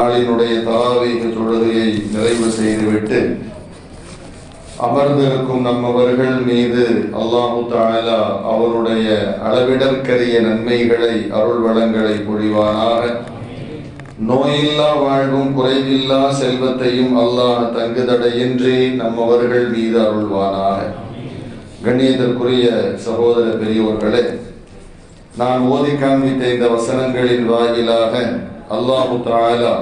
நாளினுடைய தராவீக தொழுகையை நிறைவு செய்துவிட்டு அமர்ந்திருக்கும் நம்மவர்கள் மீது அல்லாஹு தாலா அவருடைய அளவிடற்கரிய நன்மைகளை அருள் வளங்களை பொழிவானாக நோயில்லா வாழ்வும் குறைவில்லா செல்வத்தையும் அல்லாஹ் தங்குதடையின்றி நம்மவர்கள் மீது அருள்வானாக. கண்ணியத்திற்குரிய சகோதர பெரியோர்களே நான் ஓதி காண்பித்த இந்த வசனங்களின் வாயிலாக அல்லாஹு தாலா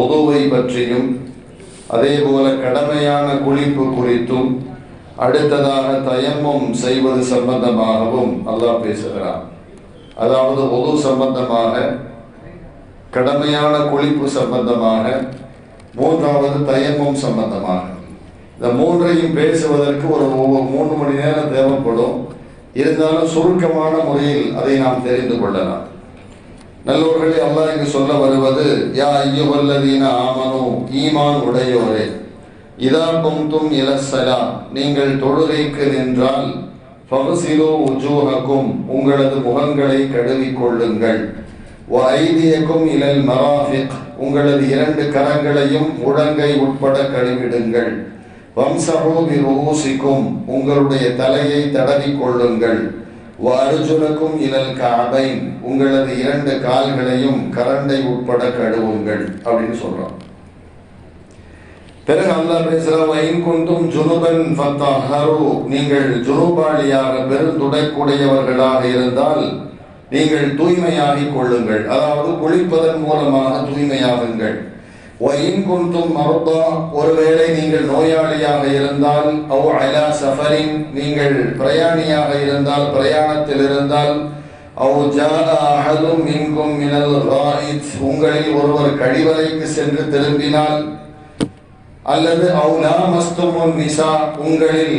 ஒதுவை பற்றியும் அதே போல கடமையான குளிப்பு குறித்தும் அடுத்ததாக தயமும் செய்வது சம்பந்தமாகவும் அல்லாஹ் பேசுகிறான். அதாவது ஒது சம்பந்தமாக கடமையான குளிப்பு சம்பந்தமாக மூன்றாவது தயமும் சம்பந்தமாக. இந்த மூன்றையும் பேசுவதற்கு ஒரு ஒவ்வொரு மூன்று மணி நேரம் தேவைப்படும். இருந்தாலும் சுருக்கமான முறையில் அதை நாம் தெரிந்து கொள்ளலாம். நல்லோர்களே அல்லாஹ் இங்கு சொல்ல வருவது யா ஐயுவல்லதீன ஆமனோ ஈமான் உடையோரே இதா கும்தும் இலசலா நீங்கள் தொழுகைக்கு நின்றால் ஃபவசிலோ உஜூஹக்கும் உங்களது முகங்களை கழுவிக்கொள்ளுங்கள். வைதியக்கும் ஐதியக்கும் இலல் மராஃபிக் உங்களது இரண்டு கரங்களையும் முழங்கை உட்பட கழுவிடுங்கள். வம்சஹூ விரோசிக்கும் உங்களுடைய தலையை தடவிக் கொள்ளுங்கள் அர்ஜுனக்கும் இலல் காபைன் உங்களது இரண்டு கால்களையும் கரண்டை உட்பட கழுவுங்கள் அப்படின்னு சொல்றோம் பிறகு அல்லாஹ் பேசுற வைன் குந்தும் ஜுனுபன் ஃபத்தஹரு. நீங்கள் ஜுனுபாளியாக பெருந்துடைக்குடையவர்களாக இருந்தால் நீங்கள் தூய்மையாகிக் கொள்ளுங்கள். அதாவது குளிப்பதன் மூலமாக தூய்மையாகுங்கள். ஒயின் குந்தும் மருதா ஒருவேளை நீங்கள் நோயாளியாக இருந்தால் அவ் அலா சஃபரின் நீங்கள் பிரயாணியாக இருந்தால் பிரயாணத்தில் இருந்தால் அவ் ஜாஅ அஹதும் மின்கும் மினல் ராயித் உங்களில் ஒருவர் கழிவறைக்கு சென்று திரும்பினால் அல்லது அவ் லாமஸ்துமுன் நிசா உங்களில்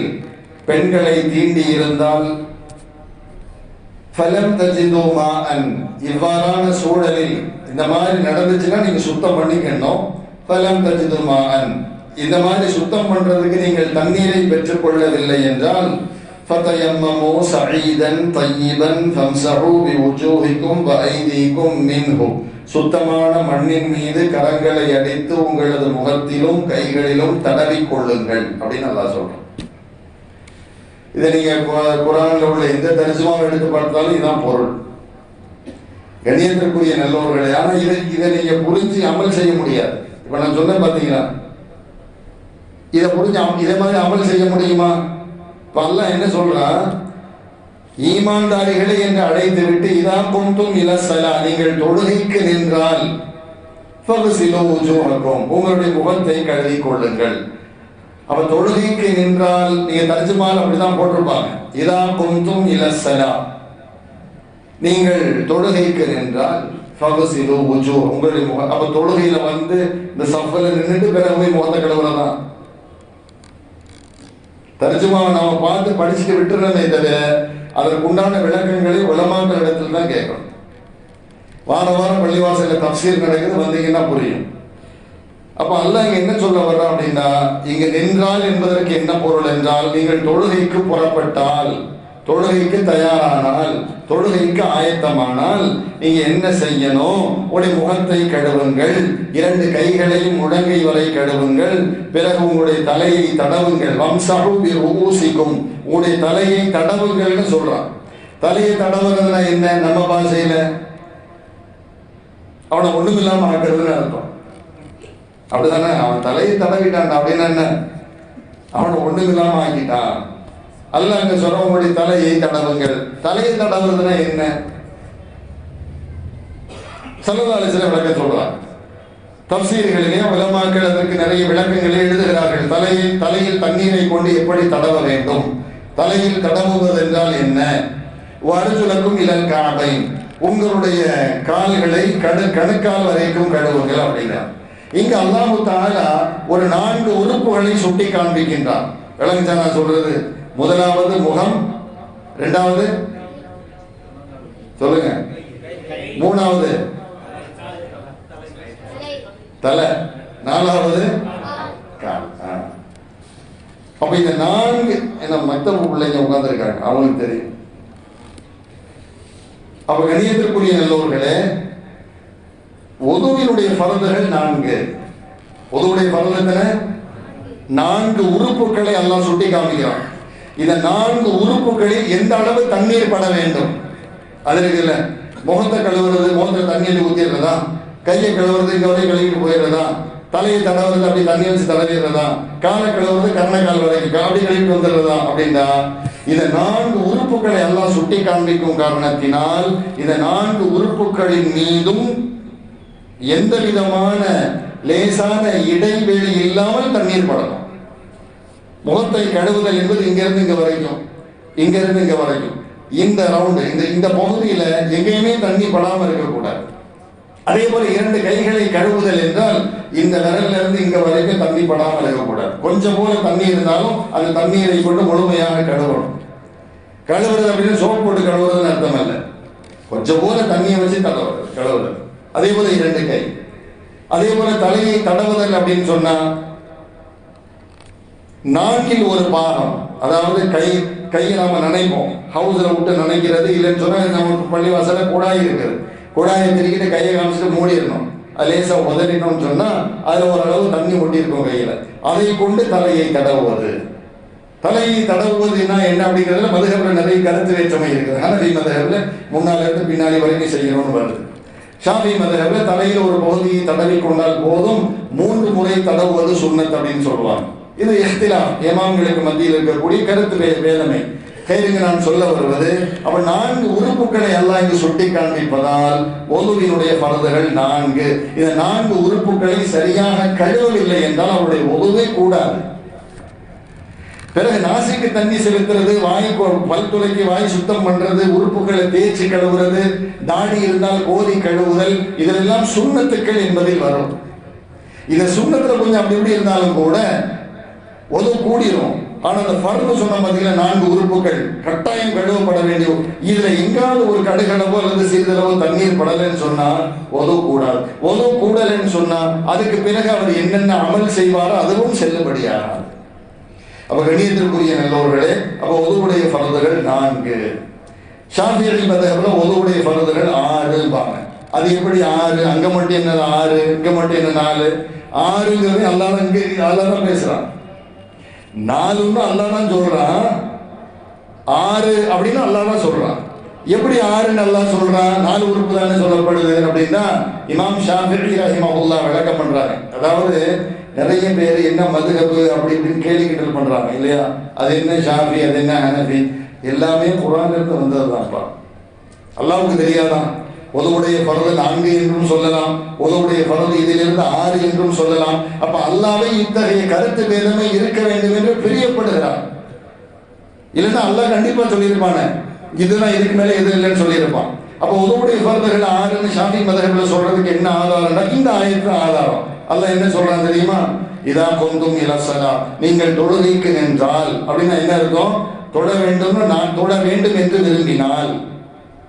பெண்களை தீண்டி இருந்தால் ஃபலம் தஜிது மாஅன் இவ்வாறான சூழலில் இந்த மாதிரி நடந்துச்சுன்னா நீங்க சுத்தம் பண்ணிக்கணும். ஃபலம் தஜிது மாஅன் இந்த மாதிரி சுத்தம் பண்றதுக்கு நீங்கள் தண்ணீரை பெற்றுக்கொள்ளவில்லை என்றால் ஃபதயம்மமு சஈதன் தய்யிபன் ஃபம்சஹு பிவுஜூஹிக்கும் வஐதீக்கும் மின்ஹு சுத்தமான மண்ணின் மீது கரங்களை அடித்து உங்களது முகத்திலும் கைகளிலும் தடவிக் கொள்ளுங்கள் அப்படின்னு நல்லா சொல்றேன். இதை நீங்க குரானில் உள்ள எந்த தரிசனமாக எடுத்து பார்த்தாலும் இதுதான் பொருள். கண்ணியத்திற்குரிய நல்லவர்களே ஆனால் இதை இதை நீங்க புரிஞ்சு அமல் செய்ய முடியாது. இப்போ நான் சொன்னேன் பார்த்தீங்களா இதை புரிஞ்சு அம- இதே மாதிரி அமல் செய்ய முடியுமா? பல்ல என்ன சொல்றான் ஈமான்தாரிகளை என்று அழைத்து விட்டு இதா குந்தும் இலசலா நீங்கள் தொழுகைக்கு நின்றால் உங்களுடைய முகத்தை கழுவி கொள்ளுங்கள். அவ தொழுகைக்கு நின்றால் நீங்க தர்ஜுமால் அப்படிதான் போட்டிருப்பாங்க. இதா குந்தும் இலசலா. நீங்கள் தொழுகைக்கு நின்றால் ஃபக்சிலு உஜு உங்களுடைய முகம் அப்ப தொழுகையில வந்து இந்த சஃபல நின்றுட்டு பிறகு போய் முகத்தை கழுவுறதான் தர்ஜுமாவை நாம பார்த்து படிச்சுட்டு விட்டுறதே தவிர அதற்கு உண்டான விளக்கங்களை உலமாக்கள் இடத்துல தான் கேட்கணும். வார வாரம் பள்ளிவாசல தப்சீர் நடக்குது வந்தீங்கன்னா புரியும். அப்ப அல்ல இங்க என்ன சொல்ல வர்ற அப்படின்னா இங்க நின்றால் என்பதற்கு என்ன பொருள் என்றால் நீங்கள் தொழுகைக்கு புறப்பட்டால் தொழுகைக்கு தயாரானால் தொழுகைக்கு ஆயத்தமானால் நீங்க என்ன செய்யணும்? உடைய முகத்தை கழுவுங்கள் இரண்டு கைகளையும் முழங்கை வரை கழுவுங்கள் பிறகு உங்களுடைய தலையை தடவுங்கள். வம்சகு ஊசிக்கும் உங்களுடைய தலையை தடவுங்கள்னு சொல்றான். தலையை தடவுறதுனா என்ன? நம்ம பாஷையில. அவனை ஒண்ணுமில்லாம ஆக்குறதுன்னு அர்த்தம். அப்படிதானே? அவன் தலையை தடவிட்டான். அப்படின்னா என்ன? அவனை ஒண்ணுமில்லாம ஆக்கிட்டான். அல்ல அங்க சொல்ற தலையை தடவுங்கள். தலையை தடவுறதுன்னா என்ன? சல்லல்லாஹு விளக்க சொல்றாங்க தப்சீர்களிலே உலமாக்கள் அதற்கு நிறைய விளக்கங்களை எழுதுகிறார்கள். தலையை தலையில் தண்ணீரை கொண்டு எப்படி தடவ வேண்டும்? தலையில் தடவுவதென்றால் என்ன? வருதுலக்கும் இலல் காபை உங்களுடைய கால்களை கடு கணுக்கால் வரைக்கும் கழுவுங்கள் அப்படிங்கிறார் இங்க அல்லாஹு தாலா ஒரு நான்கு உறுப்புகளை சுட்டி காண்பிக்கின்றார் விளங்குச்சா நான் சொல்றது? முதலாவது முகம் இரண்டாவது சொல்லுங்க. மூணாவது தலை நாலாவது கால். ஆ. அப்ப இந்த நான்கு என்ன மற்ற பிள்ளைங்க உட்கார்ந்துருக்காங்க. அவங்களுக்கு தெரியும். அப்ப கணியத்திற்குரிய நல்லவர்களே ஒதுவினுடைய பரதுகள் நான்கு. ஒதுவுடைய பரது நான்கு உறுப்புகளை எல்லாம் சுட்டி காமிக்கிறான் இந்த நான்கு உறுப்புகளில் எந்த அளவு தண்ணீர் பட வேண்டும்? அது இருக்குல்ல முகத்தை கழுவுறது முகத்துல தண்ணீர் ஊத்திடுறதா? கையை கழுவுறது இங்க வரை கழுவிட்டு போயிடுறதா? தலையை தடவுறது அப்படி தண்ணி வச்சு தடவிடுறதா? காலை கழுவுறது கர்ண கால் வரைக்கும் அப்படி கழுவிட்டு வந்துடுறதா? அப்படின்னா இந்த நான்கு உறுப்புகளை எல்லாம் சுட்டி காண்பிக்கும் காரணத்தினால் இந்த நான்கு உறுப்புகளின் மீதும் எந்த விதமான லேசான இடைவெளி இல்லாமல் தண்ணீர் படணும் முகத்தை கழுவுதல் என்பது இங்கிருந்து இங்க வரைக்கும் இங்கிருந்து இங்க வரைக்கும். இந்த ரவுண்டு இந்த இந்த பகுதியில எங்கேயுமே தண்ணி படாமல் இருக்கக்கூடாது. அதே போல இரண்டு கைகளை கழுவுதல் என்றால் இந்த விரல்ல இருந்து இங்க வரைக்கும் தண்ணி படாமல் இருக்கக்கூடாது. கொஞ்சம் போல தண்ணி இருந்தாலும் அந்த தண்ணீரை கொண்டு முழுமையாக கழுவணும். கழுவுறது அப்படின்னு சோப் போட்டு கழுவுறதுன்னு அர்த்தம் இல்லை கொஞ்சம் போல தண்ணியை வச்சு கழுவுறது கழுவுறது. அதே போல இரண்டு கை. அதே போல தலையை தடவுதல் அப்படின்னு சொன்னா நான்கில் ஒரு பாகம் அதாவது கை கையை நாம நினைப்போம். ஹவுஸ்ல விட்டு நினைக்கிறது இல்லைன்னு சொன்னா நமக்கு பள்ளிவாசல குழாய் இருக்குது. குழாயை திருக்கிட்டு கையை காமிச்சிட்டு மூடிடணும். அது லேசா உதறினோம்னு சொன்னா அதுல ஓரளவு தண்ணி ஒட்டி இருக்கும் கையில. அதை கொண்டு தலையை தடவுவது. தலையை தடவுவதுன்னா என்ன அப்படிங்கிறதுல மதுகபில் நிறைய கருத்து வேற்றுமை இருக்குது. ஹனபி மதுகபில் முன்னால இருந்து பின்னாடி வரைக்கும் செய்யணும்னு வருது. ஷாஃபி மதுகபில் தலையில் ஒரு பகுதியை தடவி கொண்டால் போதும். மூன்று முறை தடவுவது சுண்ணத் அப்படின்னு சொல்லுவாங்க. இது எஹ்திலா ஏமாம்களுக்கு மத்தியில் இருக்கக்கூடிய கருத்து வேதனை வேதமை கேளுங்க நான் சொல்ல வருவது அப்ப நான்கு உறுப்புகளை எல்லாம் இங்கு சுட்டி காண்பிப்பதால் ஒதுவினுடைய பரதுகள் நான்கு. இந்த நான்கு உறுப்புகளை சரியாக கழுவவில்லை என்றால் அவருடைய ஒதுவே கூடாது. பிறகு நாசிக்கு தண்ணி செலுத்துறது வாய் பல் துளைக்கு வாய் சுத்தம் பண்றது உறுப்புகளை தேய்ச்சி கழுவுறது தாடி இருந்தால் கோதி கழுவுதல் இதெல்லாம் சுண்ணத்துக்கள் என்பதில் வரும். இந்த சுண்ணத்துல கொஞ்சம் அப்படி இப்படி இருந்தாலும் கூட ஒது கூடிரும். ஆனா அந்த பருப்பு சொன்ன பார்த்தீங்கன்னா நான்கு உறுப்புகள் கட்டாயம் கழுவப்பட வேண்டிய இதுல எங்காவது ஒரு கடுகளவோ அல்லது சிறிதளவோ தண்ணீர் படலைன்னு சொன்னா உதவு கூடாது. உதவு கூடலைன்னு சொன்னா அதுக்கு பிறகு அவர் என்னென்ன அமல் செய்வாரோ அதுவும் செல்லுபடியாகாது. அப்ப கணியத்திற்குரிய நல்லவர்களே அப்ப ஒதுவுடைய பரதுகள் நான்கு. ஷாஃபியடி பார்த்தா ஒதுவுடைய பரதுகள் ஆறுபாங்க அது எப்படி ஆறு? அங்க மட்டும் என்ன ஆறு? இங்க மட்டும் என்ன நாலு? ஆறுங்கிறது அல்லாதான் இங்கே அல்லாதான் பேசுறான். நாலுன்னு அல்லாதான் சொல்றான். ஆறு அப்படின்னு அல்லாதான் சொல்றான். எப்படி ஆறுன்னு நல்லா சொல்றான்? நாலு உறுப்பு தானே சொல்லப்படுது அப்படின்னா இமாம் ஷாஃபி ரஹிமஹுல்லா விளக்கம் பண்றாங்க அதாவது நிறைய பேர் என்ன மதுகப்பு அப்படி இப்படின்னு கேள்வி கிண்டல் பண்றாங்க இல்லையா? அது என்ன ஷாஃபி அது என்ன ஹனஃபி? எல்லாமே குரான்ல வந்தது தான்ப்பா அல்லாவுக்கு தெரியாதான் உதவுடைய பரது நான்கு என்றும் சொல்லலாம். உதவுடைய பரது இதிலிருந்து ஆறு என்றும் சொல்லலாம். அப்ப அல்லாவே இத்தகைய கருத்து வேதமே இருக்க வேண்டும் என்று பிரியப்படுகிறார். இல்லைன்னா அல்லாஹ் கண்டிப்பா சொல்லியிருப்பானே. இதுதான் இதுக்கு மேலே எது இல்லைன்னு சொல்லியிருப்பான். அப்போ உதவுடைய பரதுகள் ஆறுன்னு ஷாஃபி மதகப்ல சொல்றதுக்கு என்ன ஆதாரம்னா இந்த ஆயிரத்து ஆதாரம். அல்ல என்ன சொல்றான் தெரியுமா? இதா கொந்தும் இலசலா நீங்கள் தொழுகைக்கு நின்றால் அப்படின்னா என்ன இருக்கும்? தொழ வேண்டும் நான் தொழ வேண்டும் என்று விரும்பினால்.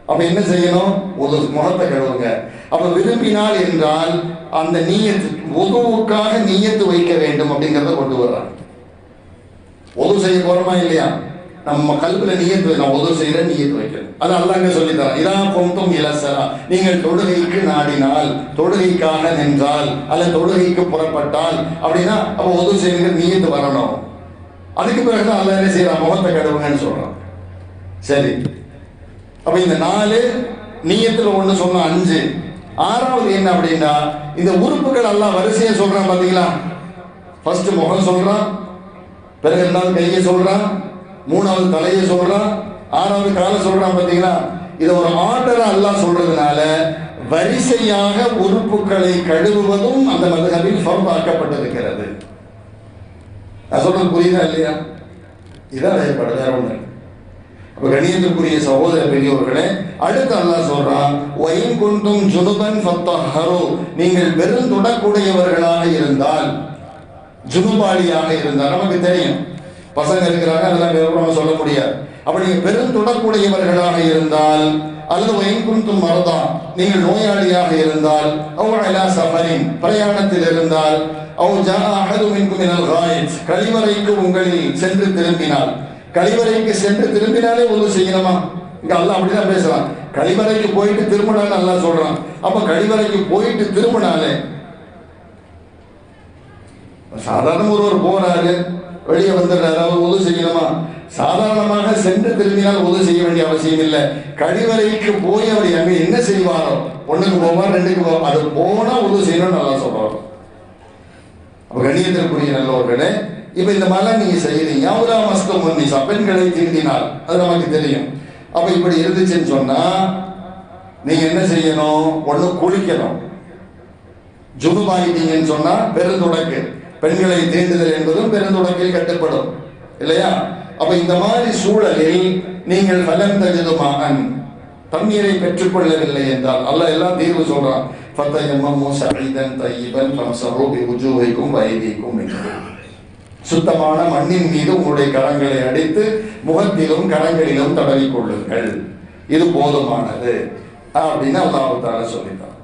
அப்ப என்ன செய்யணும்? ஒரு முகத்தை கழுவுங்க. அப்ப விரும்பினால் என்றால் அந்த நீயத்து உதவுக்காக நீயத்து வைக்க வேண்டும் அப்படிங்கறத கொண்டு வர்றாங்க. ஒது செய்ய போறோமா இல்லையா? நம்ம கல்வில நீயத்து நான் உதவு செய்யற நீயத்து வைக்கணும். அது அல்லாங்க சொல்லி தரேன் இதான் கொண்டும் இலசரா நீங்கள் தொழுகைக்கு நாடினால் தொழுகைக்காக நின்றால் அல்ல தொழுகைக்கு புறப்பட்டால் அப்படின்னா அப்ப உதவு செய்யுங்க நீயத்து வரணும். அதுக்கு பிறகுதான் அல்ல என்ன செய்யறான்? முகத்தை கழுவுங்கன்னு சொல்றான். சரி. அப்ப இந்த நாலு நீயத்துல ஒண்ணு சொன்ன அஞ்சு. ஆறாவது என்ன அப்படின்னா இந்த உறுப்புகள் எல்லாம் வரிசையா சொல்றான் பாத்தீங்களா? ஃபர்ஸ்ட் முகம் சொல்றான் பிறகு ரெண்டாவது கையை சொல்றான் மூணாவது தலையை சொல்றான் ஆறாவது காலை சொல்றான் பாத்தீங்களா? இதை ஒரு ஆர்டர் எல்லாம் சொல்றதுனால வரிசையாக உறுப்புகளை கழுவுவதும் அந்த மதுகபில் ஃபர்தாக்கப்பட்டிருக்கிறது நான் சொல்றது புரியுதா இல்லையா? இதான் வேறுபாடு வேற அப்போ இல்லை. அப்ப கணியத்திற்குரிய சகோதர பெரியவர்களே அடுத்து அல்லாஹ் சொல்றான் ஒயின் குண்டும் ஜுனுபன் ஃபத்தஹரு. நீங்கள் வெறும் தொடக்கூடியவர்களாக இருந்தால் ஜுனுபாலியாக இருந்தால் நமக்கு தெரியும். பசங்க இருக்கிறாங்க அதெல்லாம் விவரமாக சொல்ல முடியாது. அப்படி நீங்கள் பெரும் தொடக்கூடியவர்களாக இருந்தால் அல்லது ஒயின் குண்டும் நீங்கள் நோயாளியாக இருந்தால் அவ் அலா சஃபரின் பிரயாணத்தில் இருந்தால் அவ் ஜா அஹது மின்கும் மினல் கழிவறைக்கு உங்களில் சென்று திரும்பினால். கழிவறைக்கு சென்று திரும்பினாலே ஒன்று செய்யணுமா? இங்க அல்ல அப்படிதான் பேசுறான். கழிவறைக்கு போயிட்டு திரும்பினாலும் நல்லா சொல்றான். அப்ப கழிவறைக்கு போயிட்டு திரும்பினாலே சாதாரண ஒருவர் போறாரு வெளியே வந்துடுறாரு. அவர் உதவி செய்யணுமா? சாதாரணமாக சென்று திரும்பினால் உதவி செய்ய வேண்டிய அவசியம் இல்லை. கழிவறைக்கு போய் அவர் அங்க என்ன செய்வாரோ? ஒண்ணுக்கு போவார் ரெண்டுக்கு போவார் அது போனா உதவி செய்யணும்னு நல்லா சொல்றாரு. அப்ப கணியத்திற்குரிய நல்லவர்களே இப்ப இந்த மாதிரிலாம் நீங்க செய்யறீங்க. அவரா மஸ்தம் நிசா பெண்களை தீண்டினால் அது நமக்கு தெரியும். அப்ப இப்படி இருந்துச்சுன்னு சொன்னா நீங்க என்ன செய்யணும்? ஒண்ணு குளிக்கணும். ஜுனுபாயிட்டீங்கன்னு சொன்னா பெருந்துடக்கு பெண்களை தீண்டுதல் என்பதும் பெருந்தொடங்கில் கட்டுப்படும். இல்லையா? அப்ப இந்த மாதிரி சூழலில் நீங்கள் பலன் தகுதுமாகன் தண்ணீரை பெற்றுக்கொள்ளவில்லை என்றால் அல்ல எல்லாம் தீர்வு சொல்றான். ஃபத்தயம்மு என்று. சுத்தமான மண்ணின் மீது உங்களுடைய கரங்களை அடித்து முகத்திலும் கரங்களிலும் தடவிக்கொள்ளுங்கள். இது போதுமானது. அப்படின்னு அல்லாஹ் தால சொல்லிட்டான்.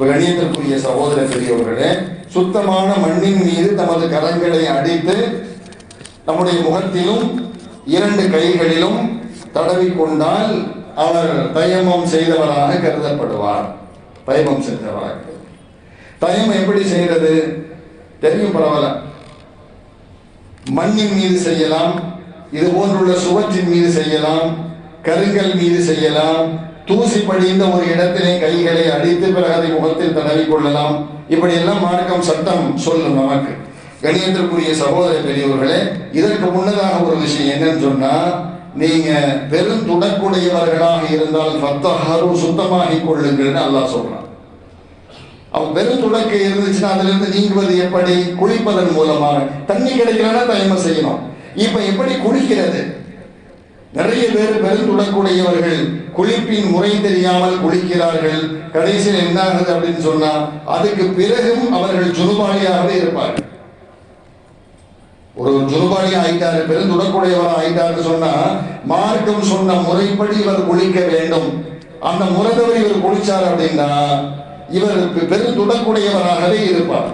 கணியத்திற்குரிய சகோதர பெரியவர்களே சுத்தமான மண்ணின் மீது தமது கரங்களை அடித்து நம்முடைய முகத்திலும் இரண்டு கைகளிலும் தடவி கொண்டால் அவர் தயமம் செய்தவராக கருதப்படுவார். தயமம் செய்தவராக. தயமம் எப்படி செய்யறது தெரியும் பரவாயில்ல. மண்ணின் மீது செய்யலாம் இது போன்றுள்ள சுவற்றின் மீது செய்யலாம் கருங்கல் மீது செய்யலாம் தூசி படிந்த ஒரு இடத்திலே கைகளை அடித்து பிறகு அதை முகத்தில் தடவி கொள்ளலாம் இப்படி எல்லாம் மார்க்கம் சட்டம் சொல்லும் நமக்கு. கணியத்திற்குரிய சகோதர பெரியவர்களே இதற்கு முன்னதாக ஒரு விஷயம் என்னன்னு சொன்னா நீங்க பெரும் துடக்குடையவர்களாக இருந்தால் ஃபத்தஹரு சுத்தமாகி கொள்ளுங்கள்னு அல்லாஹ் சொல்றான். அவன் வெறும் துடக்க இருந்துச்சுன்னா அதுல இருந்து நீங்குவது எப்படி? குளிப்பதன் மூலமாக. தண்ணி கிடைக்கலன்னா தயமை செய்யணும். இப்ப எப்படி குளிக்கிறது? நிறைய பேர் பெல் துடக்குடையவர்கள் குளிப்பின் முறை தெரியாமல் குளிக்கிறார்கள். கடைசியில் என்ன ஆகுது அப்படின்னு சொன்னா அதுக்கு பிறகும் அவர்கள் ஜுனுபாலியாகவே இருப்பார்கள். ஒரு ஜுனுபாலி ஆயிட்டாரு பெருந்துடக்கூடியவர் ஆயிட்டாரு சொன்னா மார்க்கம் சொன்ன முறைப்படி இவர் குளிக்க வேண்டும். அந்த முறை தவறி இவர் குளிச்சார் அப்படின்னா இவர் பெருந்துடக்கூடியவராகவே இருப்பார்.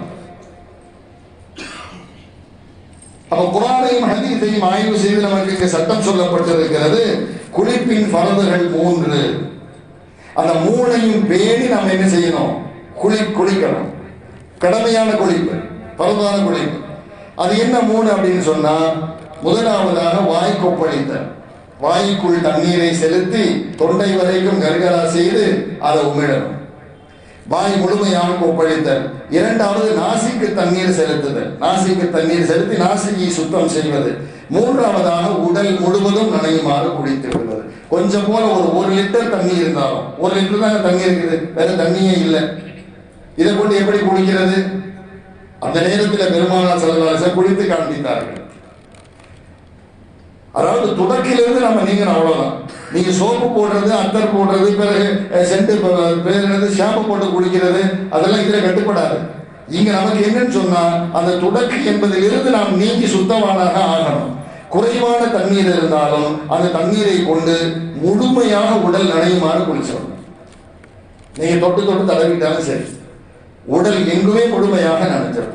அப்ப குரானையும் ஹதீஸையும் ஆய்வு செய்து நமக்கு சட்டம் சொல்லப்பட்டிருக்கிறது. குளிப்பின் பரவுகள் மூன்று. அந்த மூணையும் பேணி நம்ம என்ன செய்யணும்? குளி குளிக்கணும். கடமையான குளிப்பு பரவான குளிப்பு. அது என்ன மூணு அப்படின்னு சொன்னா முதலாவதாக வாய் கொப்பளித்தல். வாய்க்குள் தண்ணீரை செலுத்தி தொண்டை வரைக்கும் கர்கரா செய்து அதை உமிழணும். வாய் முழுமையாக ஒப்படைத்தல். இரண்டாவது நாசிக்கு தண்ணீர் செலுத்துதல். நாசிக்கு தண்ணீர் செலுத்தி நாசியை சுத்தம் செய்வது. மூன்றாவதாக உடல் முழுவதும் நனையுமாறு குடித்து விடுவது கொஞ்சம் போல ஒரு ஒரு லிட்டர் தண்ணி இருந்தாலும் ஒரு லிட்டர் தாங்க தண்ணி இருக்குது வேற தண்ணியே இல்லை. இதை கொண்டு எப்படி குடிக்கிறது? அந்த நேரத்தில் பெருமானார் செலவாச குடித்து காண்பித்தார்கள். அதாவது துடக்கிலிருந்து நம்ம நீங்கணும் அவ்வளோதான் நீங்க சோப்பு போடுறது அத்தர் போடுறது பிறகு அஹ், சென்ட் பேர் ஷாம்பு போட்டு குளிக்கிறது அதெல்லாம் இதில் கட்டுப்படாது. இங்க நமக்கு என்னன்னு சொன்னா அந்த துடக்கு என்பதிலிருந்து நாம் நீங்கி சுத்தமானாக ஆகணும். குறைவான தண்ணீர் இருந்தாலும் அந்த தண்ணீரை கொண்டு முழுமையாக உடல் நனையுமாறு குளிச்சிடணும். நீங்க தொட்டு தொட்டு தடவிட்டாலும் சரி. உடல் எங்குமே முழுமையாக நனைஞ்சிடும்.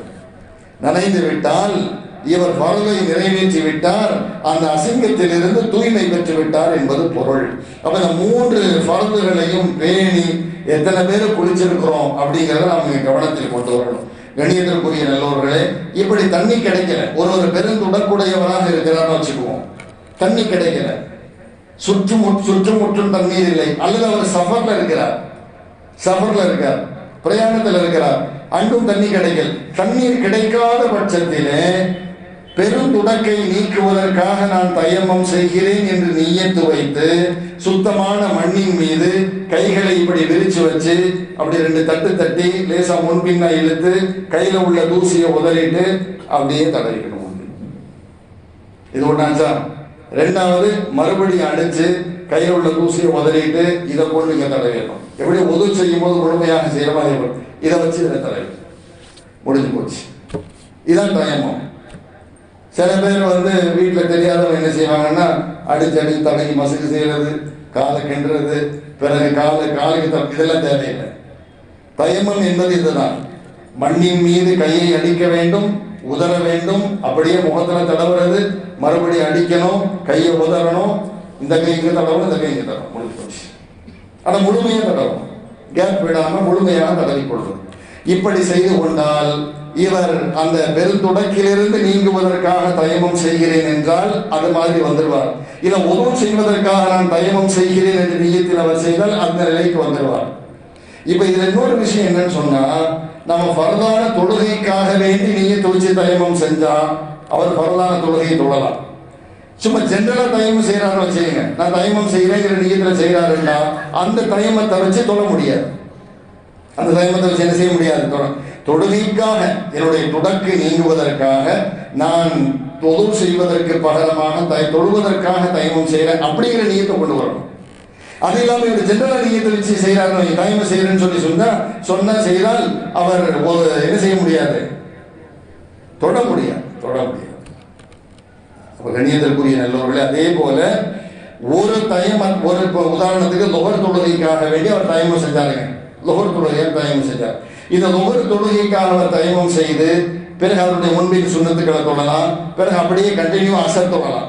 நனைந்து விட்டால் இவர் பரவை நிறைவேற்றி விட்டார் அந்த அசிங்கத்திலிருந்து தூய்மை பெற்று விட்டார் என்பது பொருள். அப்ப இந்த மூன்று பரந்துகளையும் பேணி எத்தனை பேர் குளிச்சிருக்கிறோம் அப்படிங்கிறத நாம் கவனத்தில் கொண்டு வரணும். கணியத்திற்குரிய நல்லவர்களே இப்படி தண்ணி கிடைக்கல. ஒரு ஒரு பெருந்துடற்குடையவராக இருக்கிறான்னு வச்சுக்குவோம். தண்ணி கிடைக்கல. சுற்றும் சுற்றுமுற்றும் தண்ணீர் இல்லை. அல்லது அவர் சஃபர்ல இருக்கிறார். சஃபர்ல இருக்கார். பிரயாணத்தில் இருக்கிறார். அங்கும் தண்ணி கிடைக்கல். தண்ணீர் கிடைக்காத பட்சத்திலே பெருந்துடக்கை நீக்குவதற்காக நான் தயமம் செய்கிறேன் என்று நீயத்து வைத்து சுத்தமான மண்ணின் மீது கைகளை இப்படி விரிச்சு வச்சு அப்படி ரெண்டு தட்டு தட்டி லேசா முன்பின்னா இழுத்து கையில உள்ள தூசியை உதறிட்டு அப்படியே தடவிக்கணும் இது ஒன்றாச்சா ரெண்டாவது மறுபடியும் அடிச்சு கையில் உள்ள தூசியை உதறிட்டு இதை போட்டு இங்க தடவிடணும். எப்படி உதவி செய்யும் போது முழுமையாக செய்யற மாதிரி இதை வச்சு இதை தடவி முடிஞ்சு போச்சு. இதான் தயமம் சில பேர் வந்து வீட்டில் தெரியாதவங்க என்ன செய்வாங்கன்னா அடிச்சு அடிச்சு தலைக்கு மசுக்கு செய்யறது காலை கிண்டுறது பிறகு காலை காலுக்கு தப்பு இதெல்லாம் தேவையில்லை. தயமம் என்பது இதுதான். மண்ணின் மீது கையை அடிக்க வேண்டும் உதற வேண்டும் அப்படியே முகத்தில் தடவுறது மறுபடியும் அடிக்கணும் கையை உதறணும் இந்த கை இங்கே தடவணும் இந்த கை இங்கே தடவணும் முடிஞ்சு போச்சு. முழுமையாக தடவும் கேப் விடாமல் முழுமையாக தடவி கொள்வது இப்படி செய்து கொண்டால் இவர் அந்த பெல் தொடக்கிலிருந்து நீங்குவதற்காக தயமம் செய்கிறேன் என்றால் அது மாதிரி வந்துடுவார். இதை உதவு செய்வதற்காக நான் தயமம் செய்கிறேன் என்று நீயத்தில் அவர் செய்தால் அந்த நிலைக்கு வந்துடுவார். இப்ப இதுல இன்னொரு விஷயம் என்னன்னு சொன்னா நம்ம பரதான தொழுகைக்காக வேண்டி நீய தொழிச்சு தயமம் செஞ்சா அவர் பரதான தொழுகையை தொழலாம். சும்மா ஜென்ரலா தயமம் செய்யறாரு வச்சுக்கோங்க. நான் தயமம் செய்யறேங்கிற நீயத்துல செய்யறாருன்னா அந்த தயமத்தை வச்சு தொழ முடியாது. அந்த தயமத்தை வச்சு என்ன செய்ய முடியாது? தொழ- தொழுகைக்காக என்னுடைய துடக்கு நீங்குவதற்காக நான் தொழு செய்வதற்கு பகரமாக தை தொழுவதற்காக தயமம் செய்கிறேன் அப்படிங்கிற நீயத்தை கொண்டு வரணும். அது இல்லாமல் இவர் ஜென்ரலா நீயத்தை வச்சு செய்யறாரு தயமம் செய்கிறேன்னு சொல்லி சொன்னால் சொன்னால் செய்தால் அவர் ஒரு என்ன செய்ய முடியாது? தொட முடியாது தொட முடியாது. அப்போ கணியத்திற்குரிய நல்லவர்களே அதே போல ஒரு தயம ஒரு உதாரணத்துக்கு லொகர் தொழுகைக்காக வேண்டி அவர் தயமம் செஞ்சாருங்க. லொகர் தொழுகையாக தயமம் செஞ்சார். இந்த ஒவ்வொரு தொழுகைக்காக அவர் தயமம் செய்து பிறகு அவருடைய முன்பின் சுண்ணத்துக்களை தொழலாம் பிறகு அப்படியே கண்டினியூ அசர் தொழலாம்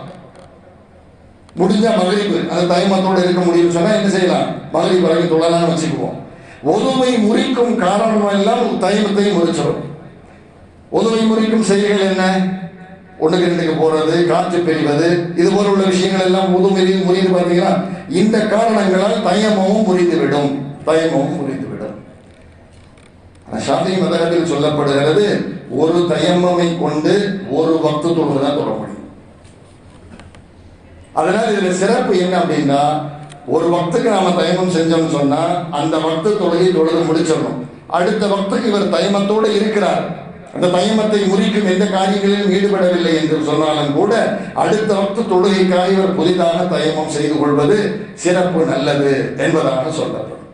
முடிஞ்ச மகளிர் அந்த தயமத்தோடு இருக்க முடியும் சொன்னால் என்ன செய்யலாம்? மகளிர் வரைக்கும் தொழலாம்னு வச்சுக்குவோம். ஒதுமை முறிக்கும் காரணம் எல்லாம் தயமத்தையும் முறிச்சிடும். ஒதுமை முறிக்கும் செயல்கள் என்ன? ஒன்றுக்கு ரெண்டுக்கு போறது காற்று பெறுவது இது போல உள்ள விஷயங்கள் எல்லாம் முதுமையில் முறிந்து பார்த்தீங்கன்னா இந்த காரணங்களால் தயமமும் முறிந்துவிடும். தயமமும் முறிந்துவிடும் ஷாஃபி மதகத்தில் சொல்லப்படுகிறது ஒரு தயம்மமை கொண்டு ஒரு பக்து தொழுதான் தொட முடியும். அதனால இதுல சிறப்பு என்ன அப்படின்னா ஒரு பக்துக்கு நாம தயமம் செஞ்சோம்னு சொன்னா அந்த பக்து தொழுகை தொழுது முடிச்சிடணும். அடுத்த பக்துக்கு இவர் தயமத்தோடு இருக்கிறார். அந்த தயமத்தை முறிக்கும் எந்த காரியங்களிலும் ஈடுபடவில்லை என்று சொன்னாலும் கூட அடுத்த பக்து தொழுகைக்காக இவர் புதிதாக தயமம் செய்து கொள்வது சிறப்பு நல்லது என்பதாக சொல்லப்படும்.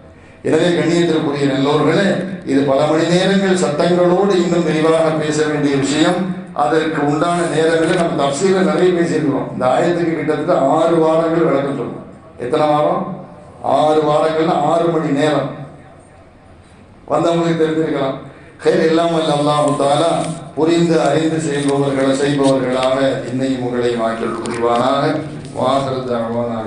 எனவே கண்ணியத்திற்குரிய நல்லோர்களே இது பல மணி நேரங்கள் சட்டங்களோடு இன்னும் விரிவாக பேச வேண்டிய விஷயம். அதற்கு உண்டான நேரங்களில் நம்ம தப்சீல நிறைய பேசியிருக்கிறோம். இந்த ஆயத்துக்கு கிட்டத்தட்ட ஆறு வாரங்கள் விளக்கம் சொல்லணும் எத்தனை வாரம்? ஆறு வாரங்கள்னா ஆறு மணி நேரம். வந்தவங்களுக்கு தெரிஞ்சிருக்கலாம். கையில் இல்லாமல் வல்ல அல்லாஹு தாலா புரிந்து அறிந்து செய்பவர்களை செய்பவர்களாக இன்னையும் உங்களையும் ஆக்கில் புரிவானாக வாசல் தகவானாக